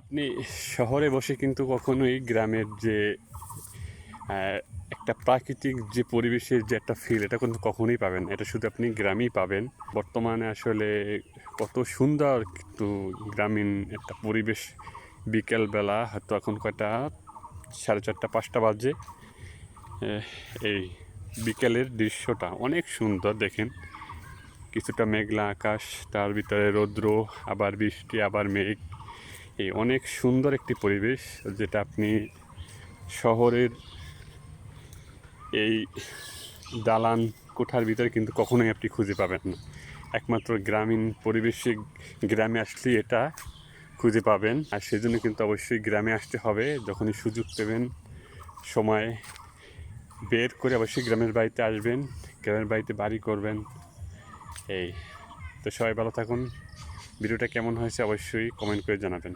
আপনি শহরে বসে কিন্তু কখনোই গ্রামের যে একটা প্রাকৃতিক যে পরিবেশের যে একটা ফিল এটা কিন্তু কখনোই পাবেন এটা শুধু আপনি গ্রামেই পাবেন। বর্তমানে আসলে কত সুন্দর কিন্তু গ্রামীণ একটা পরিবেশ। বিকেলবেলা হয়তো এখন কয়টা? সাড়ে চারটা, পাঁচটা বাজে। এই বিকেলের দৃশ্যটা অনেক সুন্দর, দেখেন। কিছুটা মেঘলা আকাশ, তার ভিতরে রৌদ্র, আবার বৃষ্টি, আবার মেঘ। এই অনেক সুন্দর একটি পরিবেশ যেটা আপনি শহরের এই দালান কোঠার ভিতরে কিন্তু কখনোই আপনি খুঁজে পাবেন না। একমাত্র গ্রামীণ পরিবেশে গ্রামে আসলে এটা খুঁজে পাবেন। আর সেজন্য কিন্তু অবশ্যই গ্রামে আসতে হবে। যখনই সুযোগ পেবেন, সময় বের করে অবশ্যই গ্রামের বাড়িতে আসবেন, গ্রামের বাড়িতে বাড়ি করবেন। এই, তো সবাই ভালো থাকুন। ভিডিওটা কেমন হয়েছে অবশ্যই কমেন্ট করে জানাবেন।